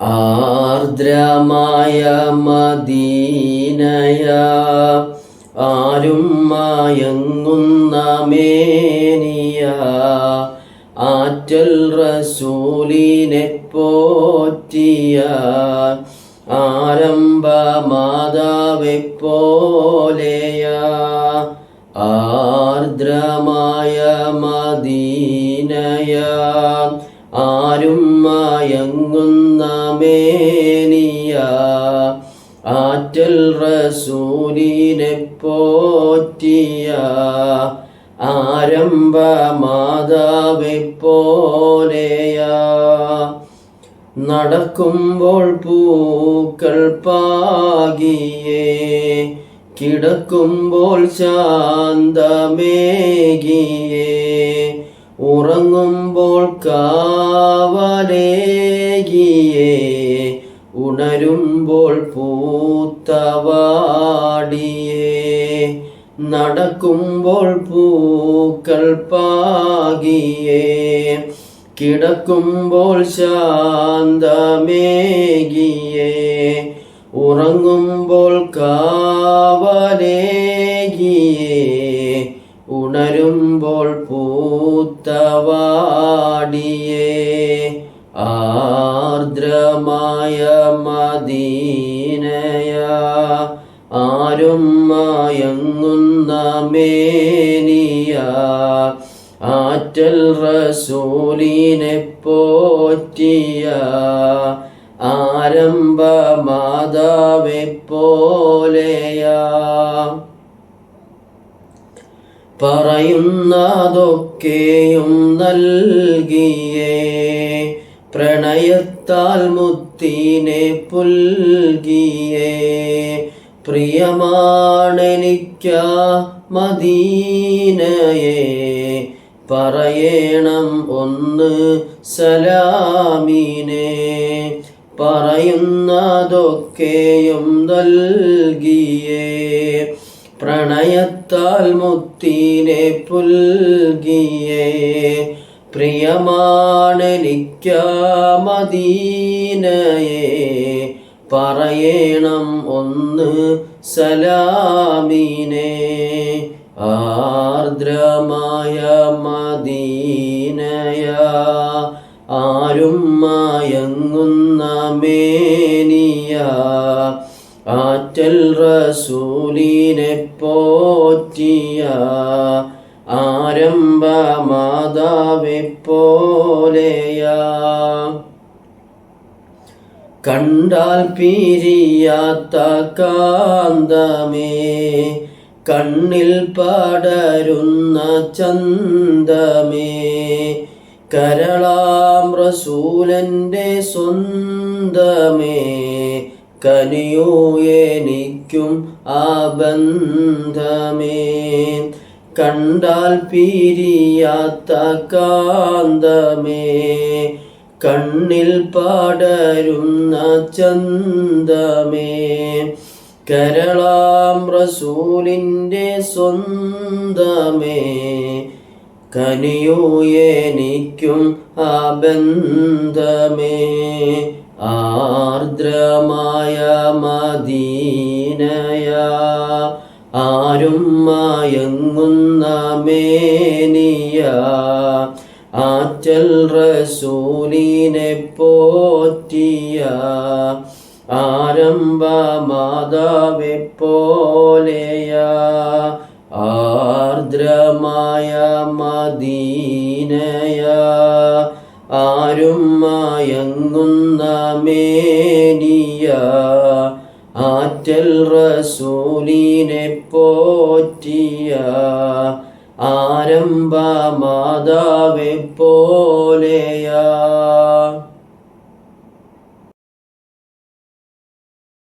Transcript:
ആർദ്രമായ മദീനയ ആരും മയങ്ങുന്ന മേനിയ ആറ്റൽ റസൂലിനെ പോറ്റിയ ആരംഭ മാതാവെ പോലെയ. ആർദ്രമായ മദീനയ ആരും മേനിയ ആറ്റൽ റസൂലിനെ പോറ്റിയ ആരംഭ മാതാവെ പോലെയാ നടക്കുമ്പോൾ പൂക്കൾ പാകിയേ. കിടക്കുമ്പോൾ ശാന്തമേകിയേ. ഉറങ്ങുമ്പോൾ കാവലേകിയേ ഉണരുമ്പോൾ പൂത്തവാടിയേ. നടക്കുമ്പോൾ പൂക്കൾ പാകിയേ കിടക്കുമ്പോൾ ശാന്തമേകിയേ. ഉറങ്ങുമ്പോൾ കാവലേകിയേ ഉണരുമ്പോൾ പൂത്തവാടിയേ ആർദ്രമായ മദീനയ ആരും മയങ്ങുന്ന മേനിയ ആറ്റൽ റസൂലിനെ പോറ്റിയ ആരംഭ മാതാവെ പോലെയാ. പറയുന്നതൊക്കെയും നൽകിയേ. പ്രണയത്താൽ മുത്തിനെ പുൽകിയേ. പ്രിയമാണെനിക്ക മദീനയെ. പറയണം ഒന്ന് സലാമീനെ. പറയുന്നതൊക്കെയും നൽകിയേ. പ്രണയത്താൽ മുത്തിനെ പുൽകിയേ പ്രിയമാണെനിക്ക മദീനയെ പറയണം ഒന്ന് സലാമിനെ ആർദ്രമായ മദീനയ ആരും മയങ്ങുന്ന മേനിയ ആറ്റൽ റസൂലിനെ പോറ്റിയ ആരംഭ മാതാവെ പോലെയാ. കണ്ടാൽ പിരിയാത്ത കാന്തമേ കണ്ണിൽ പടരുന്ന ചന്തമേ. കരളാം റസൂലന്റെ സ്വന്തമേ കനിയോ എനിക്കും ആ ബന്ധമേ. കണ്ടാൽ പിരിയാത്ത കാന്തമേ. കണ്ണിൽ പാടരുന്ന ചന്തമേ കരളാം റസൂലിന്റെ സ്വന്തമേ. കനിയോ എനിക്കും ആ ബന്ധമേ. ആർദ്രമായ മദീനയ ആരും മയങ്ങുന്ന മേനിയ ആറ്റൽ റസൂലിനെ പോറ്റിയ ആരംഭ മാതാവെ പോലെയ ആർദ്രമായ മദീനയ. ആരും മയങ്ങുന്ന മേനിയ ആറ്റൽ റസൂലിനെ പോറ്റിയ. ആരംഭ മാതാവെ പോലെയാ